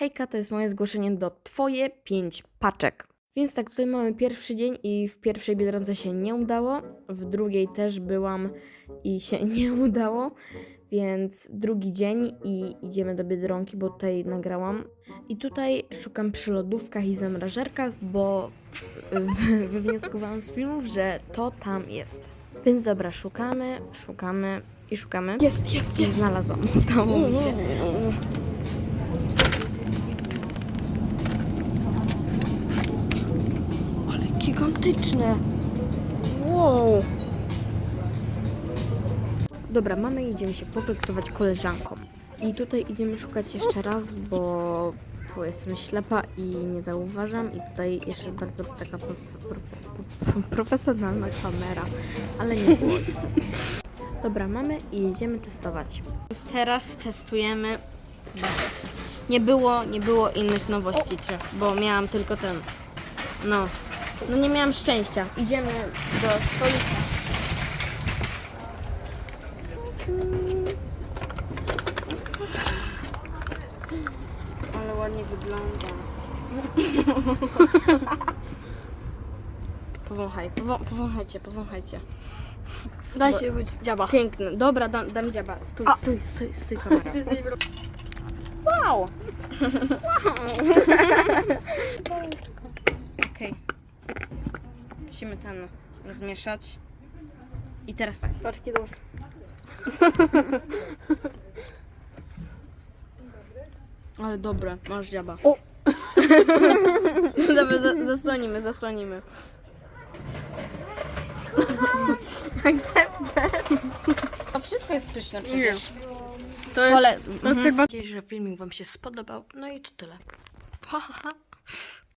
Hejka, to jest moje zgłoszenie do Twoje 5 paczek. Więc tak, tutaj mamy pierwszy dzień i w pierwszej Biedronce się nie udało, w drugiej też byłam i się nie udało, więc drugi dzień i idziemy do Biedronki, bo tutaj nagrałam. I tutaj szukam przy lodówkach i zamrażarkach, bo wy- wywnioskowałam z filmów, że to tam jest. Więc dobra, szukamy, szukamy i szukamy. Jest, jest, I znalazłam, udało mi się. Gigantyczne. Wow. Dobra, mamy i idziemy się pofleksować koleżanką. I tutaj idziemy szukać jeszcze raz, bo jestem ślepa i nie zauważam. I tutaj jeszcze bardzo taka prof, prof, prof, profesjonalna kamera, ale nie było. Dobra, mamy i jedziemy testować. Więc teraz testujemy. Nie było, nie było innych nowości trzech, bo miałam tylko ten. No, no nie miałam szczęścia. Idziemy do stolika. Ale ładnie wygląda. Powąchaj, pową- powąchajcie, powąchajcie. Daj się być dziaba. Piękny. Dobra, dam, dam dziaba. Stój, A. stój, stój, stój kamera. Wow. ten rozmieszać. I teraz tak. Paczki do Ale dobre, masz dziaba. O. Dobra, za, zasłonimy, zasłonimy. Akceptę. To wszystko jest pyszne przecież. To jest, Ale, to jest chyba... Mam nadzieję, że filmik Wam się spodobał. No i to tyle. Pa.